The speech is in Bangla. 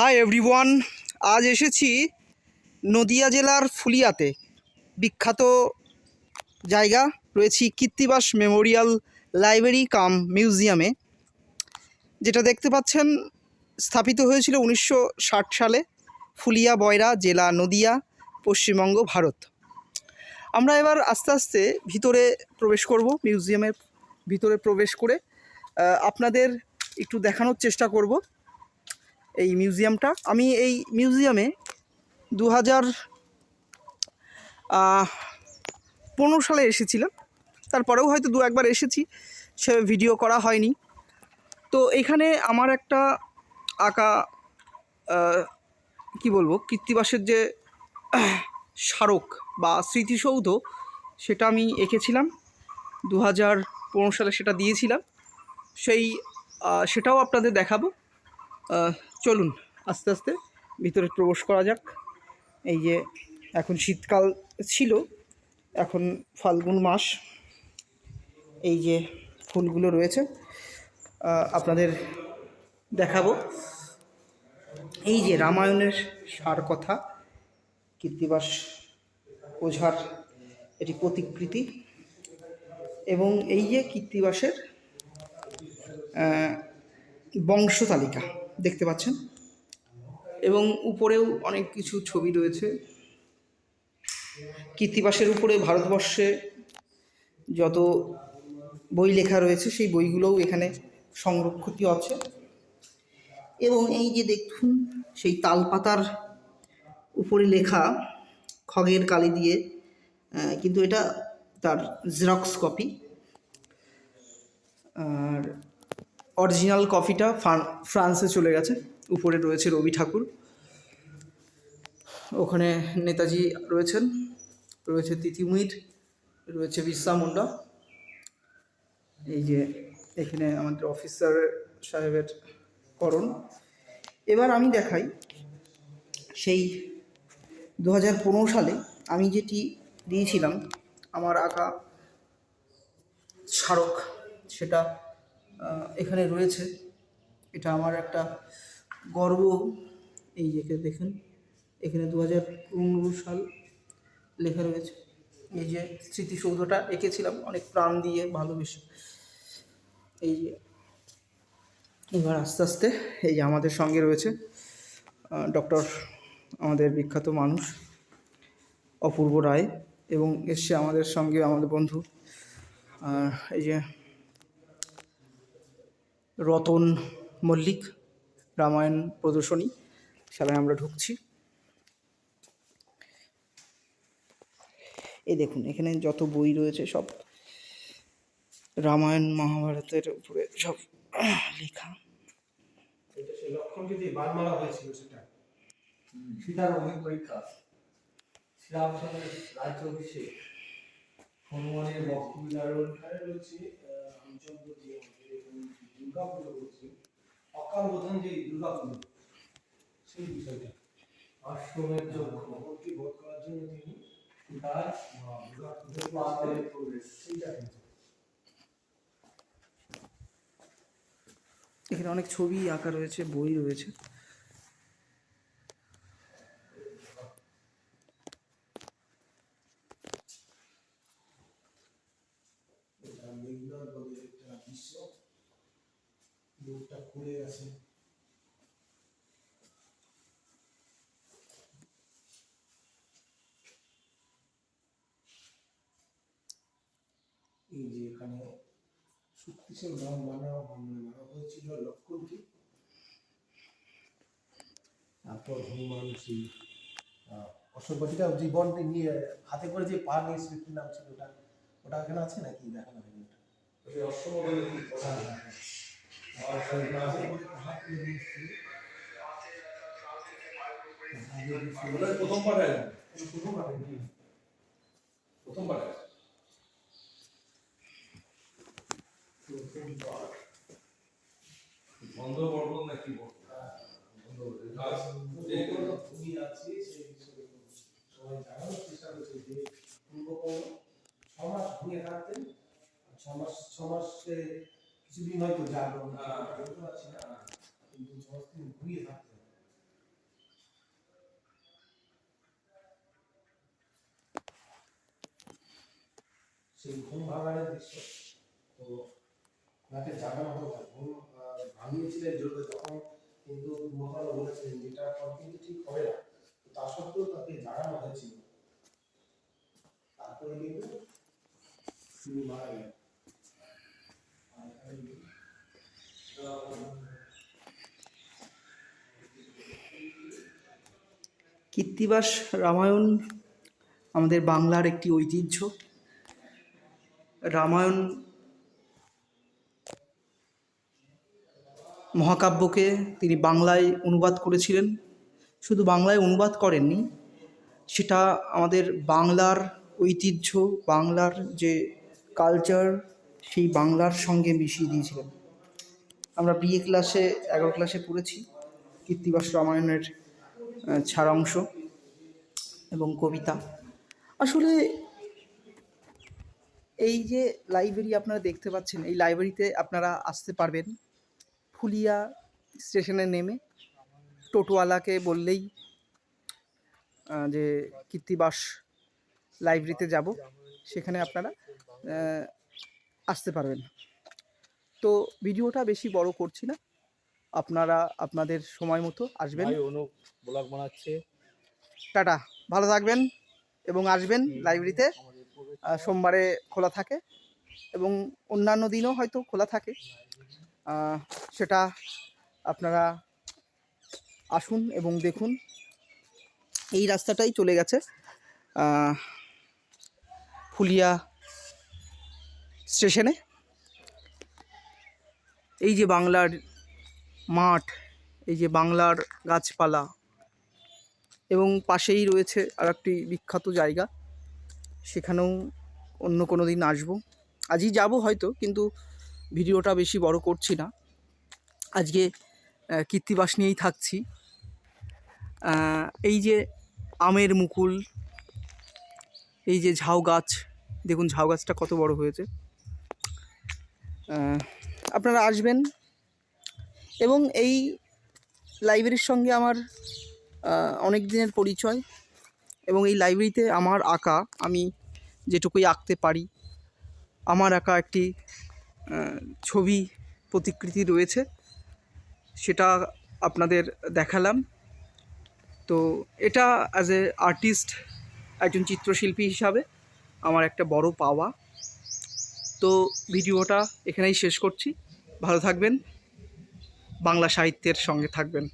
হাই এভরিওয়ান আজ এসেছি নদিয়া জেলার ফুলিয়াতে। বিখ্যাত জায়গা, রয়েছি কীর্তিবাস মেমোরিয়াল লাইব্রেরি কাম মিউজিয়ামে। যেটা দেখতে পাচ্ছেন, স্থাপিত হয়েছিল উনিশশো ষাট সালে ফুলিয়া বয়রা জেলা নদিয়া, পশ্চিমবঙ্গ, ভারত। আমরা এবার আস্তে আস্তে ভিতরে প্রবেশ করব, মিউজিয়ামের ভিতরে প্রবেশ করে। আপনাদের একটু দেখানোর চেষ্টা করব। এই মিউজিয়ামটা। আমি এই মিউজিয়ামে দু হাজার পনেরো সালে এসেছিলাম। তারপরেও হয়তো দু একবার এসেছি, সে ভিডিও করা হয়নি। তো এখানে আমার একটা আঁকা কি বলব কৃত্তিবাসের যে স্মারক বা স্মৃতিসৌধ, সেটা আমি এঁকেছিলাম। দু হাজার পনেরো সালে সেটা দিয়েছিলাম। সেই সেটাও আপনাদের দেখাবো। চলুন, আস্তে আস্তে ভিতরে প্রবেশ করা যাক। এই যে এখন শীতকাল ছিল, এখন ফাল্গুন মাস। এই যে ফুলগুলো রয়েছে আপনাদের দেখাবো। এই যে রামায়ণের সার কথা কীর্তিবাস, ওঝার, এটি প্রতিকৃতি। এবং এই যে কীর্তিবাসের বংশ তালিকা। দেখতে পাচ্ছেন। এবং উপরেও অনেক কিছু ছবি রয়েছে। কীর্তিবাসের উপরে ভারতবর্ষে যত বই লেখা রয়েছে, সেই বইগুলোও এখানে সংরক্ষিত আছে। এবং এই যে দেখুন, সেই তালপাতার উপরে লেখা খগের কালি দিয়ে কিন্তু এটা তার জেরক্স কপি আর অরিজিনাল ফ্রান- ফ্রান্সে চলে গেছে। উপরে রয়েছে রবি ঠাকুর। ওখানে নেতাজি রয়েছেন। রয়েছে তিতিমির রয়েছে বিরসা মুন্ডা। এই যে এখানে আমাদের অফিসার সাহেবের করণ। এবার আমি দেখাই সেই দু হাজার পনেরো সালে আমি যেটি দিয়েছিলাম, আমার আঁকা স্মারক, সেটা এখানে রয়েছে। এটা আমার একটা গর্ব। এই যে দেখুন, এখানে দু হাজার পনেরো সাল লেখা রয়েছে। এই যে স্মৃতিসৌধটা এঁকেছিলাম, অনেক প্রাণ দিয়ে ভালোবেসে। এই যে, এবার আস্তে আস্তে এই যে আমাদের সঙ্গে রয়েছে ডক্টর আমাদের বিখ্যাত মানুষ অপূর্ব রায় এবং এসছে আমাদের সঙ্গে, আমাদের বন্ধু। এই যে রতন মল্লিক, রামায়ণ প্রদর্শনী সেলায় আমরা ঢুকছি। এই দেখুন, এখানে যত বই রয়েছে, সব রামায়ণ মহাভারতের উপরে সব লেখা। দুর্গা পুজো করছে অকাল বোধন যে দুর্গা পুজো সেই বিষয়টা। আশ্রমের যজ্ঞকে বোধ করার জন্য তিনি তার আহ, দুর্গা পুজো সেইটা কিন্তু এখানে অনেক ছবি আঁকা রয়েছে বই রয়েছে এটা মেঘনার বলে একটা দৃশ্য আছে। এই যে এখানে শক্তিশাল মানা হয়েছিল লক্ষণকে তারপর হনুমান সেই নিয়ে হাতে করে যে পা নিয়ে স্মৃতির নাম ছিল ওটা ওটা এখানে আছে নাকি? দেখানো হয়নি। ওটা হ্যাঁ, প্রথম পাঠায় প্রথম বন্ধ বর্বল না কি বলব ভূমি আছে সেই বিষয়ে সবাই জানানোর চেষ্টা করছে যে মাস ছ মাসে কিছুদিন হয়তো যাব। বুঝতে না। কিন্তু সংস্কৃতি ঘুরিয়ে থাকতে সেই ঘুম ভাঙানোর দৃশ্য। তো তাকে জাগানো হতো ঘুম ভাঙিয়েছিলেন জোরে তখন কিন্তু মহানো বলেছিলেন যেটা এখন কিন্তু ঠিক হবে না। তা সত্ত্বেও তাকে জাগানো হয়েছিল। তারপরে কিন্তু তিনি মারা গেলেন। কীর্তিবাস রামায়ণ আমাদের বাংলার একটি ঐতিহ্য। রামায়ণ মহাকাব্যকে তিনি বাংলায় অনুবাদ করেছিলেন। শুধু বাংলায় অনুবাদ করেননি, সেটা আমাদের বাংলার ঐতিহ্য, বাংলার যে কালচার সেই বাংলার সঙ্গে মিশিয়ে দিয়েছিলেন। আমরা বিএ ক্লাসে এগারো ক্লাসে পড়েছি, কীর্তিবাস রামায়ণের ছাড়াংশ এবং কবিতা। আসলে এই যে লাইব্রেরি আপনারা দেখতে পাচ্ছেন, এই লাইব্রেরিতে আপনারা আসতে পারবেন। ফুলিয়া স্টেশনে নেমে টোটোওয়ালাকে বললেই যে কীর্তিবাস লাইব্রেরিতে যাব, সেখানে আপনারা আসতে পারবেন। তো ভিডিওটা বেশি বড় করছি না। আপনারা আপনাদের সময় মতো আসবেন। ব্লগ বানাচ্ছে। টাটা। ভালো থাকবেন এবং আসবেন লাইব্রেরিতে। সোমবারে খোলা থাকে এবং অন্যান্য দিনও হয়তো খোলা থাকে। সেটা আপনারা আসুন এবং দেখুন। এই রাস্তাটাই চলে গেছে। ফুলিয়া স্টেশনে। এই যে বাংলার মাঠ, এই যে বাংলার গাছপালা এবং পাশেই রয়েছে আর একটি বিখ্যাত জায়গা। সেখানেও অন্য কোনো দিন আসব। আজই যাব হয়তো, কিন্তু ভিডিওটা বেশি বড় করছি না। আজকে কীর্তিবাস নিয়েই থাকছি। এই যে আমের মুকুল, এই যে ঝাউ গাছ, দেখুন ঝাউ গাছটা কত বড় হয়েছে। আপনারা আসবেন এবং এই লাইব্রেরির সঙ্গে আমার অনেক দিনের পরিচয় এবং এই লাইব্রেরিতে আমার আঁকা আমি যেটুকুই আঁকতে পারি, আমার আঁকা একটি ছবি প্রতিকৃতি রয়েছে, সেটা আপনাদের দেখালাম। তো এটা অ্যাজ এ আর্টিস্ট একজন চিত্রশিল্পী হিসাবে আমার একটা বড় পাওয়া। তো ভিডিওটা এখানেই শেষ করছি। ভালো থাকবেন। বাংলা সাহিত্যের সঙ্গে থাকবেন।